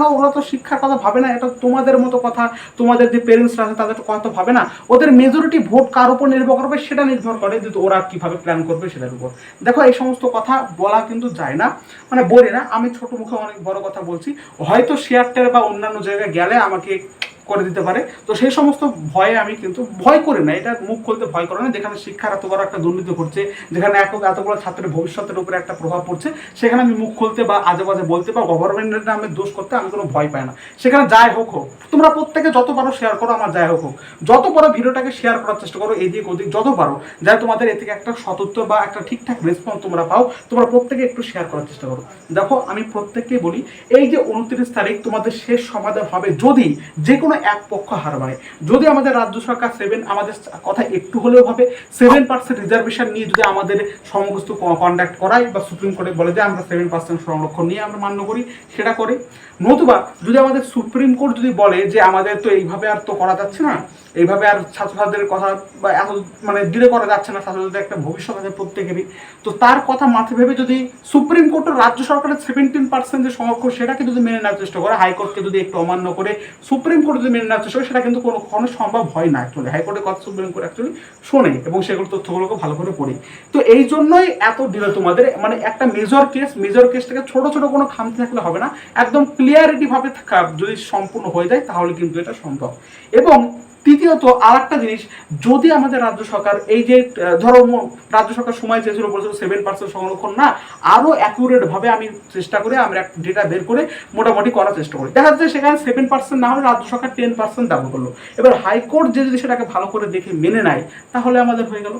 কেন ওরা তো শিক্ষার কথা ভাবে না? এটা তোমাদের মতো কথা। তোমাদের যে পেরেন্টসরা আছে, তাদের কথা ভাবে না। ওদের মেজরিটি ভোট কার উপর নির্ভর করবে সেটা নির্ভর করে যে ওরা কীভাবে প্ল্যান করবে সেটার উপর। দেখো, এই সমস্ত কথা বলা কিন্তু যায় না। মানে বলে না, আমি ছোট মুখে অনেক বড় কথা বলছি। হয়তো শেয়ারটের বা অন্যান্য জায়গায় গেলে আমাকে করে দিতে পারে। তো সেই সমস্ত ভয়ে আমি কিন্তু ভয় করি না। এটা মুখ খুলতে ভয় করে না। যেখানে শিক্ষার এত বড় একটা দুর্নীতি ঘটছে, যেখানে এত এত বড় ছাত্রের ভবিষ্যতের উপরে একটা প্রভাব পড়ছে, সেখানে আমি মুখ খুলতে বা আজে বাজে বলতে বা গভর্নমেন্টের নামে দোষ করতে আমি কোনো ভয় পাই না। সেখানে যাই হোক হোক, তোমরা প্রত্যেকে যত পারো শেয়ার করো আমার যাই হোক হোক। যত পারো ভিডিওটাকে শেয়ার করার চেষ্টা করো, এদিক ওদিক যত পারো, যাতে তোমাদের এ থেকে একটা সতুত্তর বা একটা ঠিকঠাক রেসপন্স তোমরা পাও। তোমরা প্রত্যেকে একটু শেয়ার করার চেষ্টা করো। দেখো, আমি প্রত্যেককে বলি, এই যে উনত্রিশ তারিখ তোমাদের শেষ সমাধান হবে যদি যে কোনো এক পক্ষ হার মানে। যদি আমাদের রাজ্য সরকার সেভেন আমাদের কথা একটু হলেও ভাবে সেভেন পার্সেন্ট রিজার্ভেশন নিয়ে যদি আমাদের সমস্ত কন্ডাক্ট করায় বা সুপ্রিম কোর্টে বলে যে আমরা সেভেন পার্সেন্ট সংরক্ষণ নিয়ে আমরা মান্য করি, সেটা করে। নতুবা যদি আমাদের সুপ্রিম কোর্ট যদি বলে যে আমাদের তো এইভাবে আর তো করা যাচ্ছে না, এইভাবে আর ছাত্রছাত্রীদের কথা বা এত মানে ডিলে করা যাচ্ছে না, ছাত্রছাত্রীদের একটা ভবিষ্যৎ আছে প্রত্যেকেরই, তো তার কথা মাথায় ভেবে যদি সুপ্রিম কোর্টের রাজ্য সরকারের সেভেন্টিন পার্সেন্ট যে সংরক্ষণ সেটাকে যদি মেনে নেওয়ার চেষ্টা করে হাইকোর্টকে যদি একটু অমান্য করে সুপ্রিম কোর্ট যদি মেনে নেওয়ার চেষ্টা সেটা কিন্তু কোনো কখনো সম্ভব হয় না অ্যাকচুয়ালি হাইকোর্টের কথা সুপ্রিম কোর্ট অ্যাকচুয়ালি শোনে এবং সেগুলো তথ্যগুলোকে ভালো করে পড়ে। তো এই জন্যই এত ডিলে তোমাদের। মানে একটা মেজর কেস মেজর কেসটাকে ছোট ছোট কোনো খামতি থাকলে হবে না। একদম ক্লিয়ারিটি ভাবে যদি সম্পূর্ণ হয়ে যায়, তাহলে কিন্তু এটা সম্ভব। এবং তৃতীয়ত আর একটা জিনিস, যদি আমাদের রাজ্য সরকার এই যে ধরো রাজ্য সরকার সময় চেয়েছিল, বলেছিল সেভেন পার্সেন্ট সংরক্ষণ না, আরও অ্যাকুরেট ভাবে আমি চেষ্টা করে আমরা ডেটা বের করে মোটামুটি করার চেষ্টা করি। দেখা যাচ্ছে সেখানে সেভেন পার্সেন্ট না হলে রাজ্য সরকার টেন পার্সেন্ট দাবি করল। এবার হাইকোর্ট যে যদি সেটাকে ভালো করে দেখে মেনে নেয়, তাহলে আমাদের হয়ে গেল